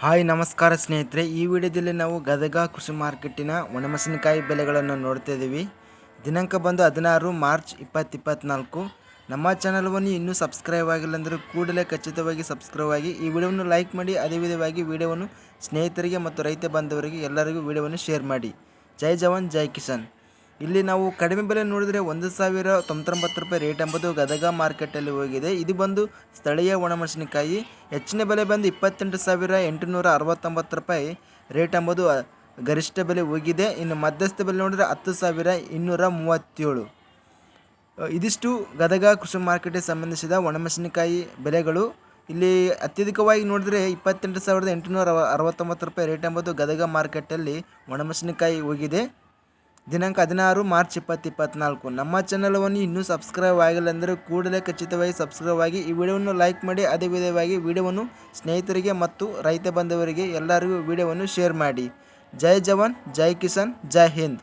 Hi, ನಮಸ್ಕಾರ ಸ್ನೇಹಿತರೆ. ಈ ವಿಡಿಯೋದಲ್ಲಿ ನಾವು ಗದಗ ಕೃಷಿ ಮಾರ್ಕೆಟಿನ ಒಣಮೆಣಸಿನಕಾಯಿ ಬೆಲೆಗಳನ್ನು ನೋಡ್ತಾ ಇದ್ದೀವಿ. ದಿನಾಂಕ ಬಂದು ಹದಿನಾರು ಮಾರ್ಚ್ ಇಪ್ಪತ್ತು ಇಪ್ಪತ್ತ್ನಾಲ್ಕು ನಮ್ಮ ಚಾನಲ್ವನ್ನು ಇನ್ನೂ ಸಬ್ಸ್ಕ್ರೈಬ್ ಆಗಿಲ್ಲ ಅಂದರೆ ಕೂಡಲೇ ಖಚಿತವಾಗಿ ಸಬ್ಸ್ಕ್ರೈಬ್ ಆಗಿ, ಈ ವಿಡಿಯೋವನ್ನು ಲೈಕ್ ಮಾಡಿ, ಅದೇ ವಿಧವಾಗಿ ವಿಡಿಯೋವನ್ನು ಸ್ನೇಹಿತರಿಗೆ ಮತ್ತು ರೈತ ಬಾಂಧವರಿಗೆ ಎಲ್ಲರಿಗೂ ವಿಡಿಯೋವನ್ನು ಶೇರ್ ಮಾಡಿ. ಜೈ ಜವಾನ್, ಜೈ ಕಿಸಾನ್. ಇಲ್ಲಿ ನಾವು ಕಡಿಮೆ ಬೆಲೆ ನೋಡಿದರೆ ಒಂದು ಸಾವಿರ ತೊಂಬತ್ತೊಂಬತ್ತು ರೂಪಾಯಿ ರೇಟ್ ಎಂಬುದು ಗದಗ ಮಾರ್ಕೆಟಲ್ಲಿ ಹೋಗಿದೆ. ಇದು ಬಂದು ಸ್ಥಳೀಯ ಒಣಮೆಣಸಿನಕಾಯಿ. ಹೆಚ್ಚಿನ ಬೆಲೆ ಬಂದು ಇಪ್ಪತ್ತೆಂಟು ಸಾವಿರ ಎಂಟುನೂರ ಅರವತ್ತೊಂಬತ್ತು ರೂಪಾಯಿ ರೇಟ್ ಎಂಬುದು ಗರಿಷ್ಠ ಬೆಲೆ ಹೋಗಿದೆ. ಇನ್ನು ಮಧ್ಯಸ್ಥ ಬೆಲೆ ನೋಡಿದರೆ ಹತ್ತು ಸಾವಿರ ಇನ್ನೂರ ಮೂವತ್ತೇಳು. ಇದಿಷ್ಟು ಗದಗ ಕೃಷಿ ಮಾರ್ಕೆಟಿಗೆ ಸಂಬಂಧಿಸಿದ ಒಣಮೆಣಸಿನಕಾಯಿ ಬೆಲೆಗಳು. ಇಲ್ಲಿ ಅತ್ಯಧಿಕವಾಗಿ ನೋಡಿದರೆ ಇಪ್ಪತ್ತೆಂಟು ಸಾವಿರದ ಎಂಟುನೂರ ಅರವತ್ತೊಂಬತ್ತು ರೂಪಾಯಿ ರೇಟ್ ಎಂಬುದು ಗದಗ ಮಾರ್ಕೆಟಲ್ಲಿ ಒಣಮೆಣಸಿನಕಾಯಿ ಹೋಗಿದೆ. ದಿನಾಂಕ ಹದಿನಾರು ಮಾರ್ಚ್ ಇಪ್ಪತ್ತು ಇಪ್ಪತ್ತ್ನಾಲ್ಕು ನಮ್ಮ ಚಾನಲವನ್ನು ಇನ್ನೂ ಸಬ್ಸ್ಕ್ರೈಬ್ ಆಗಿಲ್ಲ ಅಂದರೆ ಕೂಡಲೇ ಖಚಿತವಾಗಿ ಸಬ್ಸ್ಕ್ರೈಬ್ ಆಗಿ ಈ ವಿಡಿಯೋವನ್ನು ಲೈಕ್ ಮಾಡಿ, ಅದೇ ವಿಧವಾಗಿ ವಿಡಿಯೋವನ್ನು ಸ್ನೇಹಿತರಿಗೆ ಮತ್ತು ರೈತ ಬಾಂಧವರಿಗೆ ಎಲ್ಲರಿಗೂ ವಿಡಿಯೋವನ್ನು ಶೇರ್ ಮಾಡಿ. ಜೈ ಜವಾನ್, ಜೈ ಕಿಸಾನ್, ಜೈ ಹಿಂದ್.